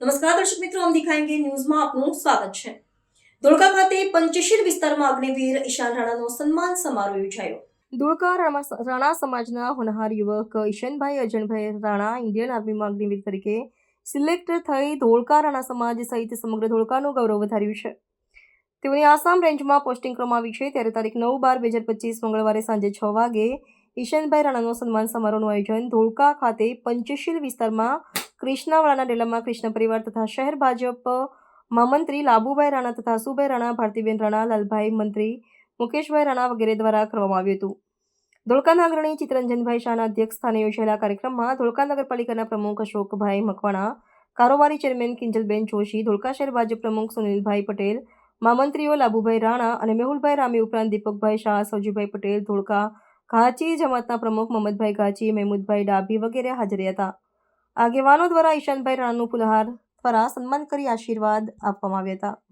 નમસ્કાર, દર્શક મિત્રો અમ દેખાયેંગે ન્યૂઝમાં આપનું સ્વાગત છે. ધોળકા ખાતે પંચશીલ વિસ્તારમાં અગ્નિવીર ઈશાન રાણાનો સન્માન સમારોહ યોજાયો. ધોળકા રાણા સમાજના હોનહાર યુવક ઈશનભાઈ અજનભાઈ રાણા ઇન્ડિયન આર્મીમાં અગ્નિવીર તરીકે સિલેક્ટ થઈ ધોળકા રાણા સમાજ સહિત સમગ્ર ધોળકાનું ગૌરવ વધાર્યું છે. તેઓની આસામ રેન્જમાં પોસ્ટિંગ કરવામાં આવી છે. ત્યારે તારીખ નવ બાર બે હજાર પચીસ મંગળવારે સાંજે છ વાગે ઈશાનભાઈ રાણાનો સન્માન સમારોહનું આયોજન ધોળકા ખાતે પંચશીલ વિસ્તારમાં કૃષ્ણાવાળાના ડેલામાં કૃષ્ણ પરિવાર તથા શહેર ભાજપ મહામંત્રી લાભુભાઈ રાણા તથા સુભાઈ રાણા, ભારતીબેન રાણા, લાલભાઈ મંત્રી મુકેશભાઈ રાણા વગેરે દ્વારા કરવામાં આવ્યું હતું. ધોળકાના અગ્રણી ચિત્તરંજનભાઈ શાહના અધ્યક્ષ સ્થાને યોજાયેલા કાર્યક્રમમાં ધોળકા નગરપાલિકાના પ્રમુખ અશોકભાઈ મકવાણા, કારોબારી ચેરમેન કિંજલબેન જોશી, ધોળકા શહેર ભાજપ પ્રમુખ સુનિલભાઈ પટેલ મહામંત્રીઓ લાભુભાઈ રાણા અને મેહુલભાઈ રામી ઉપરાંત દીપકભાઈ શાહ સૌજીભાઈ પટેલ, ધોળકા ઘાચી જમાતના પ્રમુખ મહમદભાઈ ઘાચી, મહેમૂદભાઈ ડાભી વગેરે હાજર હતા. આગેવાનો દ્વારા ઈશાનભાઈ રાણાનું ફુલહાર દ્વારા સન્માન કરી આશીર્વાદ આપવામાં આવ્યા હતા.